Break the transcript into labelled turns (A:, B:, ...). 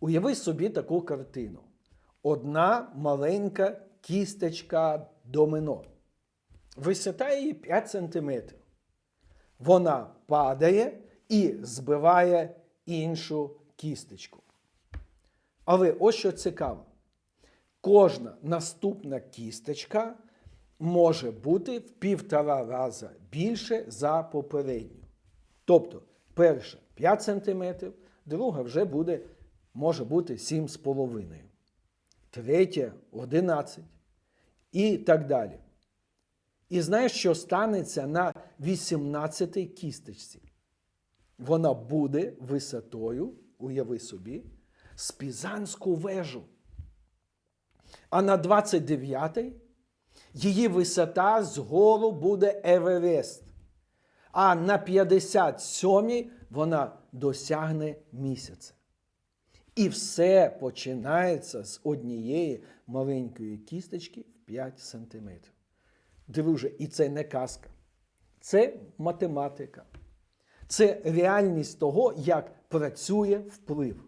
A: Уяви собі таку картину. Одна маленька кістечка домино. Висота її 5 см. Вона падає і збиває іншу кістечку. Але ось що цікаво. Кожна наступна кістечка може бути в півтора рази більше за попередню. Тобто, перша 5 см, друга вже буде, може бути 7,5, третя 11 і так далі. І знаєш, що станеться на 18-й кісточці? Вона буде висотою, уяви собі, з Пізанську вежу. А на 29-й її висота згору буде Еверест. А на 57-й вона досягне місяця. І все починається з однієї маленької кісточки в 5 сантиметрів. Друже, і це не казка, це математика. Це реальність того, як працює вплив.